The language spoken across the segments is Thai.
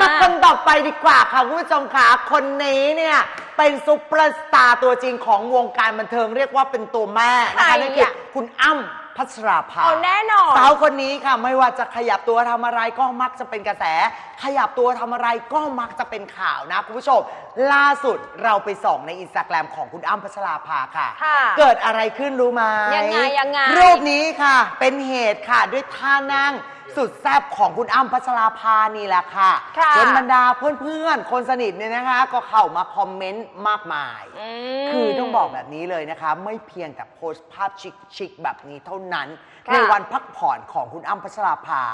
มาคนต่อไปดีกว่าค่ะคุณผู้ชมค่ะคนนี้เนี่ยเป็นซุปเปอร์สตาร์ตัวจริงของวงการบันเทิงเรียกว่าเป็นตัวแม่นะใครคะอะนั่นคือคุณอ้ำพัชราภาเอาแน่นอน สาวคนนี้ค่ะไม่ว่าจะขยับตัวทำอะไรก็มักจะเป็นกระแส ขยับตัวทำอะไรก็มักจะเป็นข่าวนะคุณผู้ชม ล่าสุดเราไปส่องในอินสตาแกรมของคุณอ้ำพัชราภาค่ะ ค่ะเกิดอะไรขึ้นรู้ไหมยังไงยังไง รูปนี้ค่ะ เป็นเหตุค่ะด้วยท่านั่ง สุดแซ่บของคุณอ้ำพัชราภานี่แหละค่ะค่ะ จนบรรดาเพื่อนๆ คนสนิทเนี่ยนะคะ ก็เข้ามาคอมเมนต์มากมาย ม คือต้องบอกแบบนี้เลยนะคะ ไม่เพียงแต่โพสต์ภาพชิคๆแบบนี้เท่านั้น ค่ะในวันพักผ่อนของคุณอ้ำพัชราภา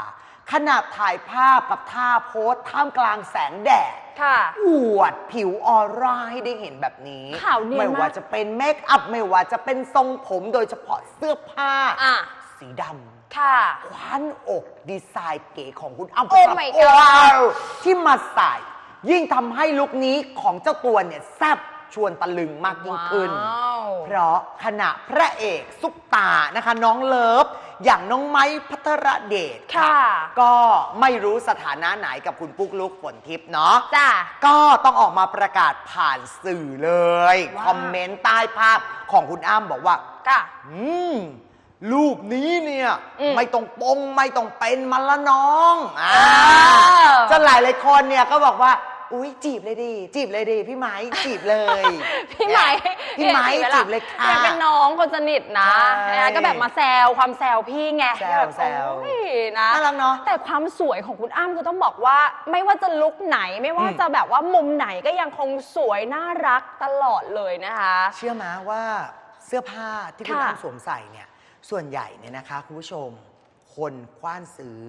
ขณะถ่ายภาพกับท่าโพสต์ท่ามกลางแสงแดดค่ะอวดผิวออร่าให้ได้เห็นแบบนี้ ขาวเนียนไม่มากว่าจะเป็นเมคอัพไม่ว่าจะเป็นทรงผมโดยเฉพาะเสื้อผ้า อะ สีดำค่ะ คว้านอกดีไซน์เก๋ของคุณอ้ำโอ้ my god ว้าวที่มาใส่ ยิ่งทำให้ลุคนี้ของเจ้าตัวเนี่ยแซ่บชวนตะลึงมากยิ่งขึ้น ว้าว เพราะขณะพระเอกซุปตานะคะ น้องเลิฟ อย่างน้องไม้พัทรเดชค่ะก็ไม่รู้สถานะไหนกับคุณปุ๊กลุกฝนทิพย์เนาะ จ้ะ ก็ต้องออกมาประกาศผ่านสื่อเลย ว้าว คอมเมนต์ใต้ภาพของคุณอ้ำบอกว่า ค่ะ อืม รูปนี้เนี่ย อืมไม่ต้องปงไม่ต้องเป็นมันละน้องอ่าอจนหลายหลายๆคนเนี่ยก็บอกว่า อุ้ยจีบเลยดีจีบเลยดีพี่ไม้จีบเลย พี่ไหมพี่ไม้จีบเลยค่ะยังเป็นน้องคนสนิทนะใช่นะก็แบบมาแซวความแซวพี่ไงแซวบบแซว โอ้ยนะ น่ารักเนอะแต่ความสวยของคุณอ้ำก็ต้องบอกว่า ไม่ว่าจะลุคไหนไม่ว่าอืม จะแบบว่ามุมไหนก็ยังคงสวยน่ารักตลอดเลยนะคะ เชื่อไหมว่าเสื้อผ้าที่คุณค่ะ อ้ำสวมใส่เนี่ย ส่วนใหญ่เนี่ยนะคะคุณผู้ชม คนคว้านซื้อ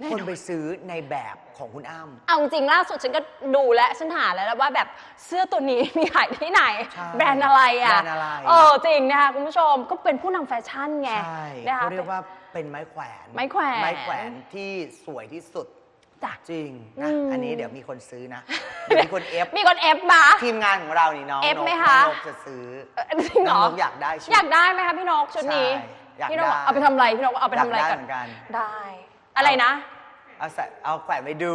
แน่นอน คนไปซื้อในแบบของคุณอ้ำเอาจริงๆล่าสุดฉันก็ดูแล้วฉันหาแล้วว่าแบบเสื้อตัวนี้ มีขายที่ไหน ใช่แบรนด์อะไรอะแบรนด์อะไร เออจริงนะคะคุณผู้ชมก็เป็นผู้นำแฟชั่นไงใช่นะคะ เขาเรียกว่าเป็นไม้แขวนไม้แขวน ไม้แขวนที่สวยที่สุดจ้ะ จริงนะอืม อันนี้เดี๋ยวมีคนซื้อนะเดี๋ยวมีคนเอฟมีคนเอฟมา ทีมงานของเรานี่น้องเอฟนกไหมน้คะองนกจะซื้อเออจริงเหรน้องอนกอยากได้ชุด อยากได้ไหมคะพี่นกชุดนี้ ใช่ อยากพี่นกได้เอาไปทำอะไรพี่นกเอาไปทำอะไรยากกัได้นเหมือนกัน ได้ อะไรนะ เอาใส่เอาแขวนไปดู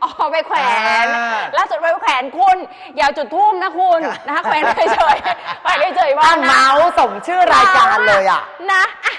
เอาไปแขวนอ่าล่าสุดไปแขวนคุณอย่าจุดทุ่มนะคุณค่ะ นะคะแขวนเฉยๆแขวนเฉยๆว่าตั้งนะเมาส์สมชื่อรายการเลยอะ นะอะ